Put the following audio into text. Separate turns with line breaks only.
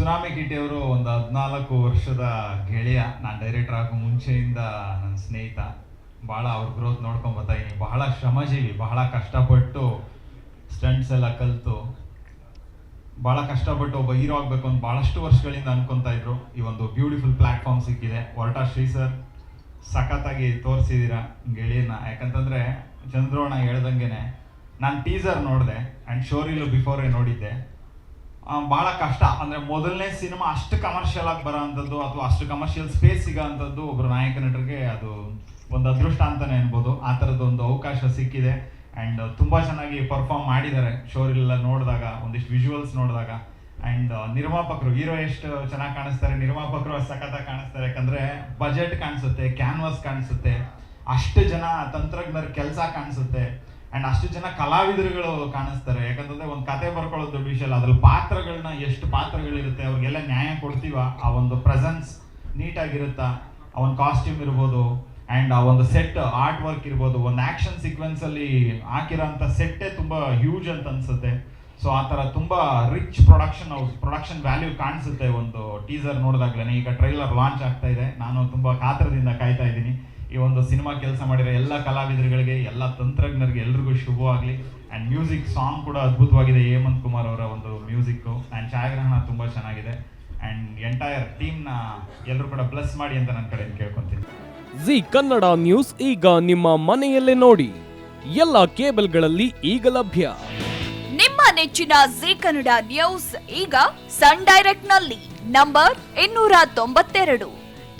Tsunami Kitty ಅವರು ಒಂದು ಹದಿನಾಲ್ಕು ವರ್ಷದ ಗೆಳೆಯ, ನಾನು ಡೈರೆಕ್ಟರ್ ಆಗೋ ಮುಂಚೆಯಿಂದ ನನ್ನ ಸ್ನೇಹಿತ. ಭಾಳ ಅವ್ರ ಗ್ರೋತ್ ನೋಡ್ಕೊಂಡು ಬರ್ತಾ ಬಹಳ ಶ್ರಮಜೀವಿ, ಬಹಳ ಕಷ್ಟಪಟ್ಟು ಸ್ಟಂಟ್ಸ್ ಎಲ್ಲ ಕಲಿತು. ಭಾಳ ಕಷ್ಟಪಟ್ಟು ಒಬ್ಬ ಹೀರೋ ಆಗಬೇಕು ಅಂತ ಭಾಳಷ್ಟು ವರ್ಷಗಳಿಂದ ಅನ್ಕೊತಾ ಇದ್ರು. ಈ ಒಂದು ಬ್ಯೂಟಿಫುಲ್ ಪ್ಲಾಟ್ಫಾರ್ಮ್ ಸಿಕ್ಕಿದೆ. ಹೊರಟ ಶ್ರೀ ಸರ್ ಸಖತ್ತಾಗಿ ತೋರಿಸಿದ್ದೀರ ಗೆಳೆಯನ ಯಾಕಂತಂದರೆ ಚಂದ್ರೋಣ ಹೇಳ್ದಂಗೆ ನಾನು ಟೀಸರ್ ನೋಡಿದೆ ಆ್ಯಂಡ್ ಶೋರಿಲು ಬಿಫೋರೇ ನೋಡಿದ್ದೆ. ಬಹಳ ಕಷ್ಟ. ಅಂದ್ರೆ ಮೊದಲನೇ ಸಿನಿಮಾ ಅಷ್ಟು ಕಮರ್ಷಿಯಲ್ ಆಗಿ ಬರೋ ಅಂಥದ್ದು ಅಥವಾ ಅಷ್ಟು ಕಮರ್ಷಿಯಲ್ ಸ್ಪೇಸ್ ಸಿಗೋ ಒಬ್ರು ನಾಯಕ ನಟರಿಗೆ ಅದು ಒಂದು ಅದೃಷ್ಟ ಅಂತಾನೆ ಅನ್ಬೋದು. ಆ ಥರದ್ದೊಂದು ಅವಕಾಶ ಸಿಕ್ಕಿದೆ. ಆ್ಯಂಡ್ ತುಂಬಾ ಚೆನ್ನಾಗಿ ಪರ್ಫಾರ್ಮ್ ಮಾಡಿದ್ದಾರೆ. ಶೋರೆಲ್ಲ ನೋಡಿದಾಗ, ಒಂದಿಷ್ಟು ವಿಜುವಲ್ಸ್ ನೋಡಿದಾಗ. ಆ್ಯಂಡ್ ನಿರ್ಮಾಪಕರು ಹೀರೋ ಎಷ್ಟು ಚೆನ್ನಾಗಿ ಕಾಣಿಸ್ತಾರೆ? ನಿರ್ಮಾಪಕರು ಅಷ್ಟು ಸಖತ್ತಾಗಿ ಕಾಣಿಸ್ತಾರೆ. ಯಾಕಂದರೆ ಬಜೆಟ್ ಕಾಣಿಸುತ್ತೆ ಕ್ಯಾನ್ವಾಸ್ ಕಾಣಿಸುತ್ತೆ. ಅಷ್ಟು ಜನ ತಂತ್ರಜ್ಞರ ಕೆಲಸ ಕಾಣಿಸುತ್ತೆ. ಅಂಡ್ ಅಷ್ಟು ಜನ ಕಲಾವಿದರುಗಳು ಕಾಣಿಸ್ತಾರೆ. ಯಾಕಂತಂದ್ರೆ ಒಂದು ಕತೆ ಬರ್ಕೊಳ್ಳೋದು ದೊಡ್ಡ ವಿಷಯ ಅಲ್ಲ. ಅದ್ರಲ್ಲಿ ಪಾತ್ರಗಳನ್ನ ಎಷ್ಟು ಪಾತ್ರಗಳಿರುತ್ತೆ, ಅವ್ರಿಗೆಲ್ಲ ನ್ಯಾಯ ಕೊಡ್ತೀವ? ಆ ಒಂದು ಪ್ರೆಸೆನ್ಸ್ ನೀಟಾಗಿರುತ್ತಾ? ಆ ಒಂದು ಕಾಸ್ಟ್ಯೂಮ್ ಇರ್ಬೋದು ಆ್ಯಂಡ್ ಆ ಒಂದು ಸೆಟ್ ಆರ್ಟ್ ವರ್ಕ್ ಇರ್ಬೋದು, ಒಂದು ಆಕ್ಷನ್ ಸೀಕ್ವೆನ್ಸ್ ಅಲ್ಲಿ ಹಾಕಿರೋಂಥ ಸೆಟ್ಟೇ ತುಂಬಾ ಹ್ಯೂಜ್ ಅಂತ ಅನ್ಸುತ್ತೆ. ಸೊ ಆ ಥರ ತುಂಬಾ ರಿಚ್ ಪ್ರೊಡಕ್ಷನ್ ಪ್ರೊಡಕ್ಷನ್ ವ್ಯಾಲ್ಯೂ ಕಾಣಿಸುತ್ತೆ ಒಂದು ಟೀಸರ್ ನೋಡಿದಾಗ್ಲೇ ಈಗ ಟ್ರೈಲರ್ ಲಾಂಚ್ ಆಗ್ತಾ ಇದೆ. ನಾನು ತುಂಬಾ ಕಾತರದಿಂದ ಕಾಯ್ತಾ ಇದ್ದೀನಿ. ಈ ಒಂದು ಸಿನಿಮಾ ಕೆಲಸ ಮಾಡಿರೋ ಎಲ್ಲ ಕಲಾವಿದರುಗಳಿಗೆ ಎಲ್ಲ ತಂತ್ರಜ್ಞರಿಗೆ ಎಲ್ರಿಗೂ ಶುಭವಾಗಲಿ. ಆ್ಯಂಡ್ ಮ್ಯೂಸಿಕ್ ಸಾಂಗ್ ಕೂಡ ಅದ್ಭುತವಾಗಿದೆ. ಹೇಮಂತ್ ಕುಮಾರ್ ಅವರ ಒಂದು ಮ್ಯೂಸಿಕ್ಕು ಆ್ಯಂಡ್ ಛಾಯಾಗ್ರಹಣ ತುಂಬ ಚೆನ್ನಾಗಿದೆ. ಆ್ಯಂಡ್ ಎಂಟೈರ್ ಟೀಮ್ನ ಎಲ್ಲರೂ ಕೂಡ ಬ್ಲೆಸ್ ಮಾಡಿ ಅಂತ ನನ್ನ ಕಡೆಯಿಂದ ಕೇಳ್ಕೊತೀನಿ.
ಜಿ ಕನ್ನಡ ನ್ಯೂಸ್ ಈಗ ನಿಮ್ಮ ಮನೆಯಲ್ಲೇ ನೋಡಿ. ಎಲ್ಲ ಕೇಬಲ್ಗಳಲ್ಲಿ ಈಗ ಲಭ್ಯ.
ನಿಮ್ಮ ನೆಚ್ಚಿನ ಜಿ ಕನ್ನಡ ನ್ಯೂಸ್ ಈಗ ಸನ್ ಡೈರೆಕ್ಟ್ನಲ್ಲಿ. ನಂಬರ್ ಇನ್ನೂರ ತೊಂಬತ್ತೆರಡು.